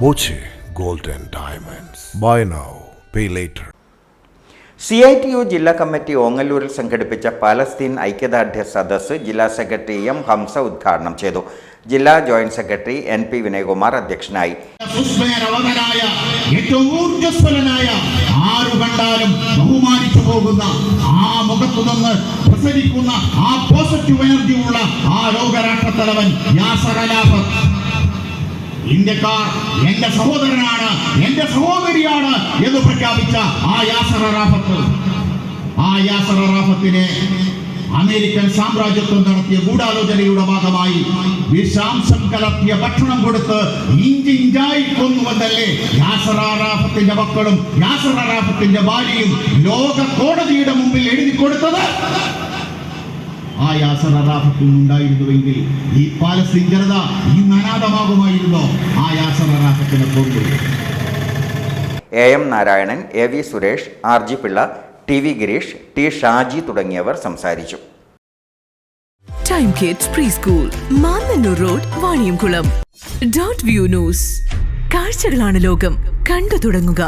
Boche gold and Diamonds. Buy now, pay later. C I T U ജില്ലാ committee ഓങ്ങല്ലൂരിൽ സംഘടിപ്പിച്ച Palestine ഐക്യദാർഢ്യ സദസ്സ് ജില്ലാ സെക്രട്ടറി എം ഹംസ ഉദ്ഘാടനം ചെയ്തു ജില്ലാ joint secretary N P Vinayakumar അധ്യക്ഷനായി സുസ്മേരവതനായ ഏറ്റവും ഊർജസ്വലനായ ആരു കണ്ടാലും ബഹുമാനിച്ചു പോകുന്ന ആ മുഖത്തു നിന്ന് പ്രസരിക്കുന്ന ആ പോസിറ്റീവ് എനർജി ഉള്ള ആ ലോകരാഷ്ട്ര തലവൻ യാസർ ഇന്ത്യക്കാർ എന്റെ സഹോദരനാണ് എന്റെ സഹോദരിയാണ് എന്ന് പ്രഖ്യാപിച്ച ആ യാസർ ആ അമേരിക്കൻ സാമ്രാജ്യത്വം നടത്തിയ ഗൂഢാലോചനയുടെ ഭാഗമായി വിഷാംശം കലർത്തിയ ഭക്ഷണം കൊടുത്ത് ഇഞ്ചിഞ്ചായി കൊന്നുവെന്നല്ലേ അറാഫത്തിന്റെ മക്കളും യാസർ അറാഫത്തിന്റെ ഭാര്യയും ലോക കോടതിയുടെ മുമ്പിൽ എഴുതി കൊടുത്തത്? ആ യാസർ അറാഫത്തിന് ഉണ്ടായിരുന്നുവെങ്കിൽ ഈ പാലസ്തീൻ ജനത ഇന്ന് അനാഥമാകുമായിരുന്നോ ആ യാസർ അറാഫത്തിനെ കൊണ്ടു A M Narayanan A V Suresh R G Pillai T V Gireesh T Shaji തുടങ്ങിയവർ സംസാരിച്ചു. Time kids pre school Mannannur road Vaniyamkulam dot view news കാഴ്ചകളാണ് ലോകം. കണ്ടു തുടങ്ങുക.